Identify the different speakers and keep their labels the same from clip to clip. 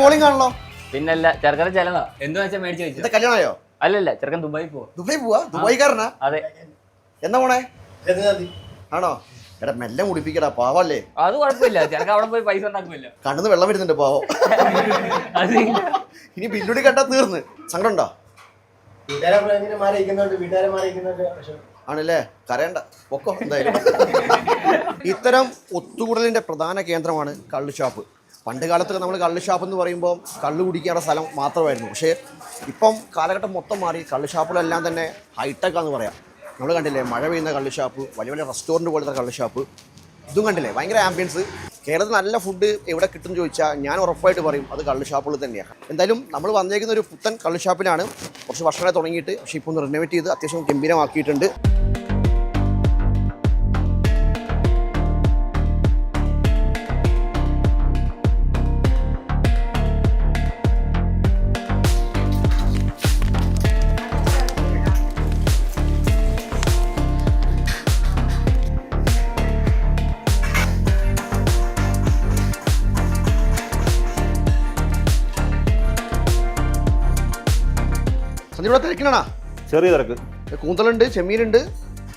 Speaker 1: Polling ആണല്ലോ.
Speaker 2: പിന്നല്ല ചെറുക്കൻ ചെലവാ എന്താ വെച്ചാൽ മേടിച്ച്
Speaker 1: എന്താ
Speaker 2: വെച്ചു
Speaker 1: കല്യാണമായോ?
Speaker 2: അല്ലല്ല ചെറുക്കൻ ദുബായി പോവാ.
Speaker 1: ദുബായി പോവാ? ദുബായിക്കാരനാ?
Speaker 2: അതെ.
Speaker 1: എന്നാ പോണേ ആണോ? എടാ മെല്ലെ മുടിപ്പിക്കടാ പാവല്ലേ?
Speaker 2: അത് കുഴപ്പമില്ല ചെറുക്കൻ അവിടെ പോയി പൈസ ഉണ്ടാക്കുമല്ലോ.
Speaker 1: കണ്ണുന്ന് വെള്ളം വരുന്നുണ്ട് പാവം.
Speaker 2: അത്
Speaker 1: ഇനി ബില്ലുടി കണ്ടാ തീർന്ന്. സങ്കടം ഉണ്ടോ?
Speaker 3: വീട്ടുകാരെ ഇങ്ങനെ മാറിയിരിക്കുന്നുണ്ട് വീട്ടുകാരെ മാറിയിരിക്കുന്നുണ്ട് പക്ഷെ
Speaker 1: ആണല്ലേ? കരയണ്ട. പൊക്കോ എന്തായാലും. ഇത്തരം ഒത്തുകൂടലിന്റെ പ്രധാന കേന്ദ്രമാണ് കള്ള് ഷാപ്പ്. പണ്ട് കാലത്തൊക്കെ നമ്മൾ കള്ള് ഷാപ്പ് എന്ന് പറയുമ്പോൾ കള്ള് കുടിക്കാനുള്ള സ്ഥലം മാത്രമായിരുന്നു. പക്ഷേ ഇപ്പം കാലഘട്ടം മൊത്തം മാറി കള്ള് ഷാപ്പുകളെല്ലാം തന്നെ ഹൈടെക് ആണെന്ന് പറയാം. നമ്മൾ കണ്ടില്ലേ മഴ പെയ്യുന്ന കള്ള് ഷാപ്പ് വലിയ വലിയ റെസ്റ്റോറന്റ് പോലത്തെ കള്ള് ഷാപ്പ് ഇതും കണ്ടില്ലേ ഭയങ്കര ആംബിയൻസ്. കേരളത്തിൽ നല്ല ഫുഡ് എവിടെ കിട്ടുമെന്ന് ചോദിച്ചാൽ ഞാൻ ഉറപ്പായിട്ട് പറയും അത് കള്ള് ഷാപ്പുകൾ തന്നെയാണ്. എന്തായാലും നമ്മൾ വന്നേക്കുന്ന ഒരു പുത്തൻ കള്ള് ഷാപ്പിലാണ് കുറച്ച് വർഷങ്ങളെ തുടങ്ങിയിട്ട് പക്ഷേ ഇപ്പോൾ ഒന്ന് റിനോവേറ്റ് ചെയ്ത് അത്യാവശ്യം ഗംഭീരമാക്കിയിട്ടുണ്ട്. സന്ദീപ് ഇവിടെ തിരക്കിലാണോ
Speaker 4: ചെറിയ തിരക്ക്.
Speaker 1: കൂന്തലുണ്ട് ചെമ്മീനുണ്ട്.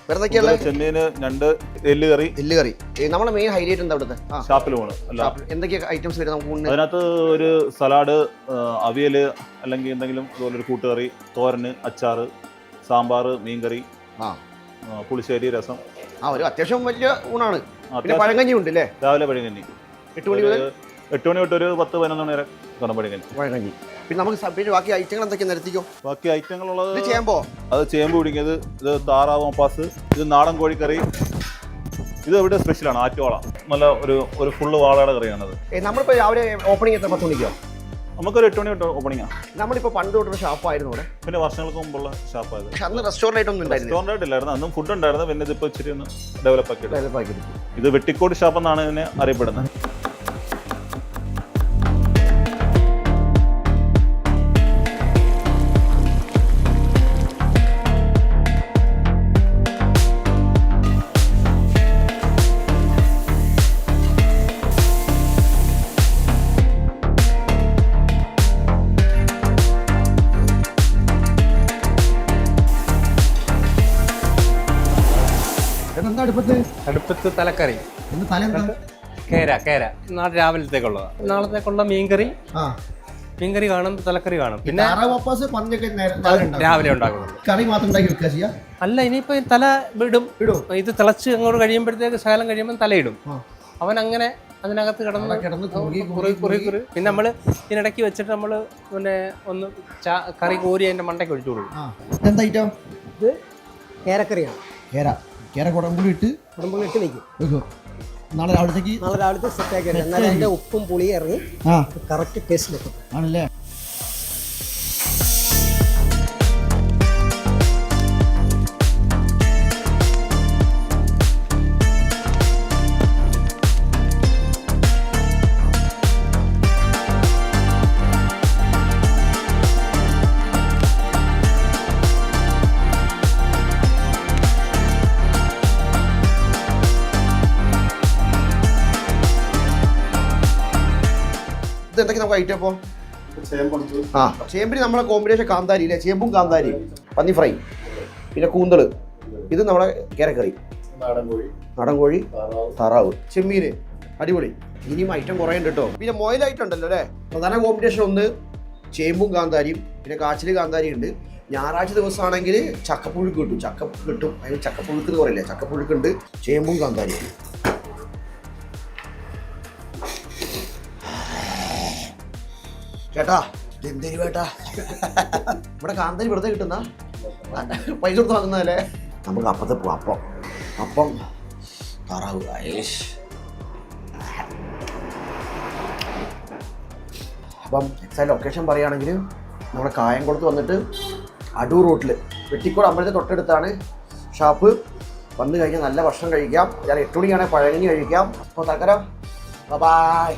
Speaker 1: വേറെ എന്തൊക്കെയുള്ള
Speaker 4: ചെമ്മീന് രണ്ട് എല്ല് കറി.
Speaker 1: എല്ല് കറി. നമ്മുടെ മെയിൻ ഹൈലൈറ്റ് എന്താ അവിടുത്തെ?
Speaker 4: ഷാപ്പിൽ പോണ്.
Speaker 1: എന്തൊക്കെ ഐറ്റംസ് വരും നമുക്ക്
Speaker 4: അതിനകത്ത് ഒരു സലാഡ് അവിയൽ അല്ലെങ്കിൽ എന്തെങ്കിലും അതുപോലെ ഒരു കൂട്ടുകറി തോരന് അച്ചാറ് സാമ്പാർ മീൻകറി പുളിശ്ശേരി രസം.
Speaker 1: ആ ഒരു അത്യാവശ്യം വലിയ ഊണാണ്. പിന്നെ പഴങ്കഞ്ഞി ഉണ്ട് അല്ലേ
Speaker 4: രാവിലെ പഴങ്കഞ്ഞി.
Speaker 1: എട്ട് മണി മുതൽ?
Speaker 4: എട്ട് മണി തൊട്ട് ഒരു പത്ത് പതിനൊന്ന് മണി വരെ പഴങ്കഞ്ഞി
Speaker 1: പഴങ്കഞ്ഞി പിന്നെ നമുക്ക് പിന്നെ ബാക്കി ഐറ്റങ്ങൾ എന്തൊക്കെയാണ് നിരത്തിക്കോ
Speaker 4: ബാക്കി ഐറ്റങ്ങളുള്ളത്
Speaker 1: ഇത് ചേമ്പോ?
Speaker 4: അത് ചേമ്പ് പിടിക്കുന്നത് ഇത് താറാവ് മപ്പാസ് ഇത് നാടൻ കോഴിക്കറി. ഇത് ഇവിടെ സ്പെഷ്യലാണ് ആറ്റുവാള. നല്ല ഒരു ഒരു ഫുള്ള് വാളയുടെ കറിയാണത്.
Speaker 1: നമ്മളിപ്പോ രാവിലെ ഓപ്പണിംഗ് എത്ര പത്ത് മണിക്കോ?
Speaker 4: നമുക്കൊരു എട്ട് മണി തൊട്ട് ഓപ്പണിംഗ് ആണ്
Speaker 1: നമ്മളിപ്പോ പണ്ട് തൊട്ടൊരു ഷാപ്പായിരുന്നു ഇവിടെ.
Speaker 4: പിന്നെ വർഷങ്ങൾക്ക് മുമ്പുള്ള ഷാപ്പായത്.
Speaker 1: പക്ഷെ അന്ന് റെസ്റ്റോറന്റ് ആയിട്ടൊന്നും ഉണ്ടായിരുന്നു
Speaker 4: റെസ്റ്റോറന്റ് ആയിട്ടില്ലായിരുന്നു അന്നും ഫുഡ് ഉണ്ടായിരുന്നു. പിന്നെ ഇതിപ്പോ ഇച്ചിരി ഒന്ന് ഡെവലപ്പ് ആക്കി.
Speaker 1: ഡെവലപ്പ് ആക്കി
Speaker 4: ഇത് വെട്ടിക്കോട് ഷാപ്പ് എന്നാണ് ഇതിനെ അറിയപ്പെടുന്നത്.
Speaker 1: ഇതെന്താ അടുപ്പത്ത്?
Speaker 5: അടുപ്പത്ത് തലക്കറി.
Speaker 1: ഇന്ന് തല എന്താ
Speaker 5: കേര കേര. നാളെ രാവിലത്തേക്കുള്ളതാണ് നാളത്തേക്കുള്ള മീൻകറി.
Speaker 1: ആ.
Speaker 5: മീൻകറി കാണും തലക്കറി കാണും. പിന്നെ
Speaker 1: താറാവ് പപ്പാസ് പഞ്ഞൊക്കെ രാവിലെ ഉണ്ടാവും. കറി മാത്രം ഉണ്ടാക്കി വെക്കുക ചെയ്യാ?
Speaker 5: അല്ല ഇനിയിപ്പോ ഈ തല ഇടും
Speaker 1: ഇടും.
Speaker 5: ഇത് തിളച്ച് അങ്ങോട്ട് കഴിയുമ്പോഴത്തേക്ക് ശകലം കഴിയുമ്പോൾ തലയിടും. അവൻ അങ്ങനെ അതിനകത്ത് കിടന്ന്
Speaker 1: കിടന്ന്
Speaker 5: കുറി കുറി കുറി പിന്നെ നമ്മൾ ഇതിനിടയ്ക്ക് വെച്ചിട്ട് നമ്മൾ പിന്നെ ഒന്ന് കറി കോരി അതിന്റെ മണ്ടയ്ക്ക് ഒഴിച്ചു കൊടുക്കും.
Speaker 1: എന്താ ഐറ്റം
Speaker 6: ഇത് കേരക്കറിയാണ്.
Speaker 1: കേര. കേര കുടമ്പുളി ഇട്ട്
Speaker 6: കുടുംബങ്ങൾ ഇട്ട് വെക്കും.
Speaker 1: വെക്കും. നാളെ രാവിലത്തേക്ക്
Speaker 6: നാളെ രാവിലത്തെ സെറ്റാക്കി എന്നാലും അതിന്റെ ഉപ്പും പുളിയും ഇറങ്ങി
Speaker 1: ആ.
Speaker 6: കറക്റ്റ് ടേസ്റ്റ് കിട്ടും.
Speaker 1: ആണല്ലേ? എന്തൊക്കെ നമുക്ക് ഐറ്റം അപ്പോൾ ആ ചേമ്പിന് നമ്മളെ കോമ്പിനേഷൻ കാന്താരി അല്ലേ ചേമ്പും കാന്താരി പന്നി ഫ്രൈ പിന്നെ കൂന്തൾ. ഇത് നമ്മളെ കേരക്കറി. നാടൻ കോഴി താറാവ് ചെമ്മീന് അടിപൊളി. ഇനിയും ഐറ്റം കുറേ ഉണ്ട് കേട്ടോ പിന്നെ മൊയിൽ ഐറ്റം ഉണ്ടല്ലോ അല്ലേ? പ്രധാന കോമ്പിനേഷൻ ഒന്ന് ചേമ്പും കാന്താരിയും. പിന്നെ കാച്ചിൽ കാന്താരി ഉണ്ട്. ഞായറാഴ്ച ദിവസമാണെങ്കിൽ ചക്കപ്പുഴുക്ക് കിട്ടും. ചക്ക കിട്ടും. അതിന് ചക്കപ്പുഴുക്ക് എന്ന് പറയില്ലേ? ചക്കപ്പുഴുക്കുണ്ട് ചേമ്പും കാന്താരിയും. ചേട്ടാ എന്തേരി വേട്ടാ ഇവിടെ കാന്തരി വെറുതെ കിട്ടുന്ന? പൈസ കൊടുത്ത് വാങ്ങുന്നതല്ലേ? നമുക്ക് അപ്പത്തെ പോവാം അപ്പം. അപ്പം താറാവ് ഐഷ് അപ്പം എക്സാക്ട് ലൊക്കേഷൻ പറയുകയാണെങ്കിൽ നമ്മുടെ കായംകുളത്ത് വന്നിട്ട് അടൂർ റോട്ടിൽ വെട്ടിക്കോട് അമ്പലത്തെ തൊട്ടടുത്താണ് ഷാപ്പ്. വന്നു കഴിഞ്ഞാൽ നല്ല ഭക്ഷണം കഴിക്കാം. ഞാൻ എട്ട് മണിയാണെങ്കിൽ പഴകഞ്ഞി കഴിക്കാം. അപ്പോൾ തക്കരം ബൈ